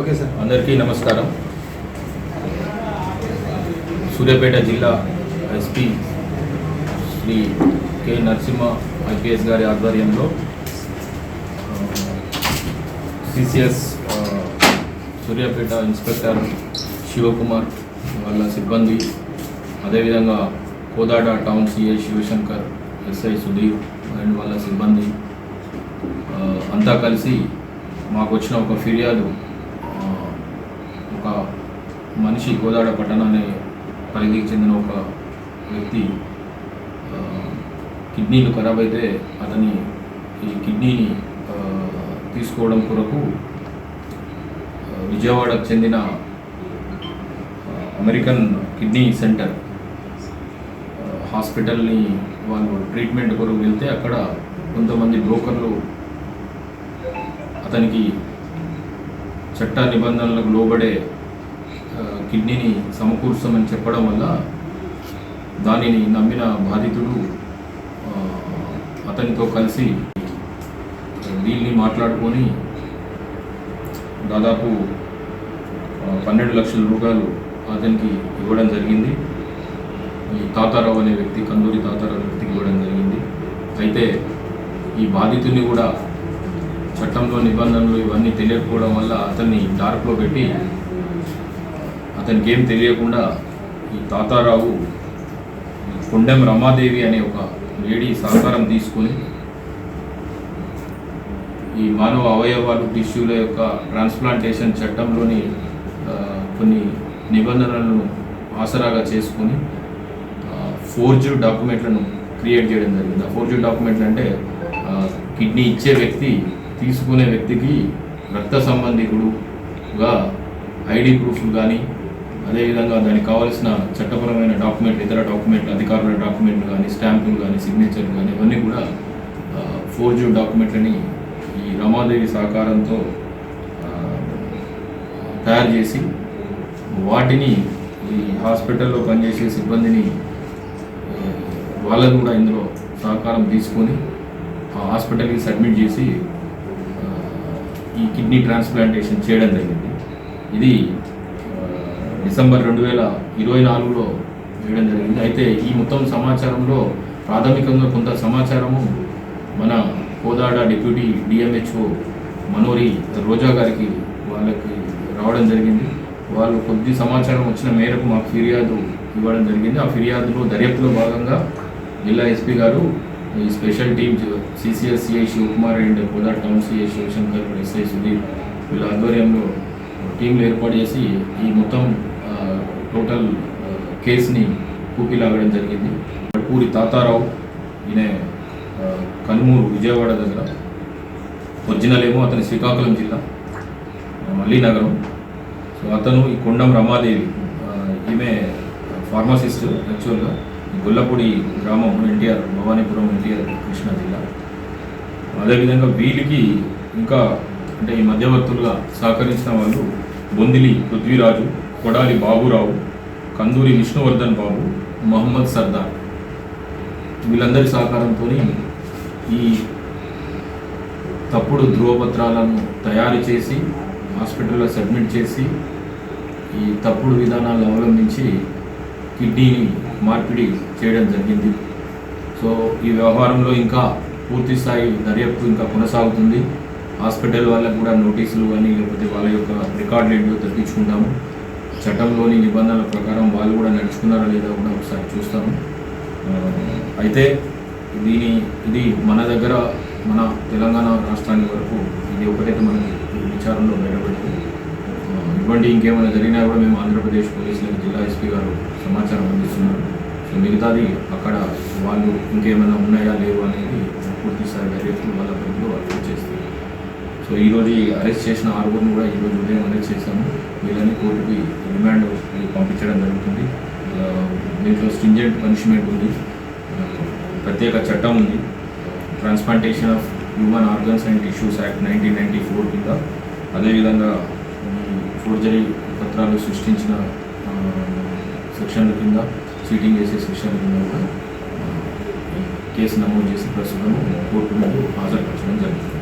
Okay sir. అందరికీ నమస్కారం. సూర్యాపేట జిల్లా SP Shri K Narasimha IPS గారి ఆధ్వర్యంలో సిసిఎస్ సూర్యాపేట ఇన్స్పెక్టర్ శివకుమార్ వాళ్ళ సిబ్బంది అదేవిధంగా Kodad town CI Shivashankar SI Sudhir and వాళ్ళ సిబ్బంది అంతా కలిసి మాకు వచ్చిన ఒక ఫిర్యాదు ఒక మనిషి కోదాడ పట్టణాన్ని పరిధికి చెందిన ఒక వ్యక్తి కిడ్నీలు ఖరాబ్ అయితే అతని ఈ కిడ్నీని తీసుకోవడం కొరకు విజయవాడకు చెందిన అమెరికన్ కిడ్నీ సెంటర్ హాస్పిటల్ని వాళ్ళు ట్రీట్మెంట్ కొరకు వెళ్తే అక్కడ కొంతమంది బ్రోకర్లు అతనికి చట్ట నిబంధనలకు లోబడే కిడ్నీని సమకూర్చమని చెప్పడం వల్ల దానిని నమ్మిన బాధితుడు అతనితో కలిసి దీన్ని మాట్లాడుకొని దాదాపు పన్నెండు లక్షల రూపాయలు అతనికి ఇవ్వడం జరిగింది. ఈ తాతారావు అనే వ్యక్తి కందూరి తాతారావు అనే వ్యక్తికి ఇవ్వడం జరిగింది. అయితే ఈ బాధితుని కూడా చట్టంలో నిబంధనలు ఇవన్నీ తెలియకపోవడం వల్ల అతన్ని డార్క్లో పెట్టి అతనికి ఏం తెలియకుండా ఈ తాతారావు కొండెం రమాదేవి అనే ఒక లేడీ సహకారం తీసుకొని ఈ మానవ అవయవాలు టిష్యూల యొక్క ట్రాన్స్ప్లాంటేషన్ చట్టంలోని కొన్ని నిబంధనలను ఆసరాగా చేసుకొని ఫోర్జు డాక్యుమెంట్లను క్రియేట్ చేయడం జరిగింది. ఆ ఫోర్జు డాక్యుమెంట్లు అంటే కిడ్నీ ఇచ్చే వ్యక్తి తీసుకునే వ్యక్తికి రక్త సంబంధికుడుగా ఐడి ప్రూఫ్లు కానీ అదేవిధంగా దానికి కావాల్సిన చట్టపరమైన డాక్యుమెంట్ ఇతర డాక్యుమెంట్లు అధికారుల డాక్యుమెంట్లు కానీ స్టాంపులు కానీ సిగ్నేచర్లు కానీ ఇవన్నీ కూడా ఫోర్జు డాక్యుమెంట్లని ఈ రమాదేవి సహకారంతో తయారు చేసి వాటిని ఈ హాస్పిటల్లో పనిచేసే సిబ్బందిని వాళ్ళని కూడా ఇందులో సహకారం తీసుకొని ఆ హాస్పిటల్కి సబ్మిట్ చేసి ఈ కిడ్నీ ట్రాన్స్ప్లాంటేషన్ చేయడం జరిగింది. ఇది డిసెంబర్ రెండు వేల ఇరవై నాలుగులో చేయడం జరిగింది. అయితే ఈ మొత్తం సమాచారంలో ప్రాథమికంగా కొంత సమాచారము మన కోదాడ డిప్యూటీ డిఎంహెచ్ఓ మనోరి రోజా గారికి వాళ్ళకి రావడం జరిగింది. వాళ్ళు కొద్ది సమాచారం వచ్చిన మేరకు మాకు ఫిర్యాదు ఇవ్వడం జరిగింది. ఆ ఫిర్యాదులో దర్యాప్తులో భాగంగా జిల్లా ఎస్పీ గారు ఈ special team CCS CI Shivakumar and Kodad town CI Shivashankar SI Sudhir వీళ్ళ ఆధ్వర్యంలో టీంలు ఏర్పాటు చేసి ఈ మొత్తం టోటల్ కేసుని కూపిలాగడం జరిగింది. పూరి తాతారావు ఈయన కనుమూరు విజయవాడ దగ్గర ఒరిజినల్ ఏమో అతని శ్రీకాకుళం జిల్లా ఆ, నగరం సో అతను ఈ కొండం రమాదేవి ఈమె ఫార్మసిస్ట్ యాక్చువల్గా. గొల్లపూడి గ్రామం ఎన్టీఆర్ భవానీపురం ఎన్టీఆర్ కృష్ణా జిల్లా. అదేవిధంగా వీళ్ళకి ఇంకా అంటే ఈ మధ్యవర్తులుగా సహకరించిన వాళ్ళు బొందిలి పృథ్వీరాజు కొడాలి బాబురావు కందూరి విష్ణువర్ధన్ బాబు మహమ్మద్ సర్దార్. వీళ్ళందరి సహకారంతో ఈ తప్పుడు ధ్రువపత్రాలను తయారు చేసి హాస్పిటల్లో సబ్మిట్ చేసి ఈ తప్పుడు విధానాలు అవలంబించి కిడ్నీని మార్పిడి చేయడం జరిగింది. సో ఈ వ్యవహారంలో ఇంకా పూర్తి స్థాయి దర్యాప్తు ఇంకా కొనసాగుతుంది. హాస్పిటల్ వాళ్ళకు కూడా నోటీసులు కానీ లేకపోతే వాళ్ళ యొక్క రికార్డులు ఏంటో తగ్గించుకుంటాము చట్టంలోని నిబంధనల ప్రకారం వాళ్ళు కూడా నడుచుకున్నారా లేదా కూడా ఒకసారి చూస్తాము. అయితే దీని ఇది మన దగ్గర మన తెలంగాణ రాష్ట్రానికి వరకు ఇది ఒకటైతే మనకి విచారంలో బయటపడింది. ఇటువంటి ఇంకేమైనా జరిగినా కూడా మేము ఆంధ్రప్రదేశ్ పోలీసులకు జిల్లా ఎస్పీ గారు సమాచారం అందిస్తున్నారు. సో మిగతాది అక్కడ వాళ్ళు ఇంకేమైనా ఉన్నాయా లేవు అనేది పూర్తి స్థాయి దర్యాప్తు వాళ్ళ పరిధిలో వాళ్ళు చేస్తారు సో ఈరోజు అరెస్ట్ చేసిన ఆరుగురిని కూడా ఈరోజు ఉదయం అరెస్ట్ చేశాము. వీళ్ళని కోర్టుకి రిమాండ్ పంపించడం జరుగుతుంది. దీంట్లో స్ట్రింజెంట్ పనిష్మెంట్ ఉంది. ప్రత్యేక చట్టం ఉంది. Transplantation of human organs and tissues act nineteen ninety four కింద. అదేవిధంగా ఫోర్జరీ పత్రాలు సృష్టించిన సెక్షన్ల కింద చీటింగ్ చేసే సెక్షన్ల కింద కూడా కేసు నమోదు చేసి ప్రస్తుతం కోర్టు ముందు హాజరుపరచడం జరిగింది.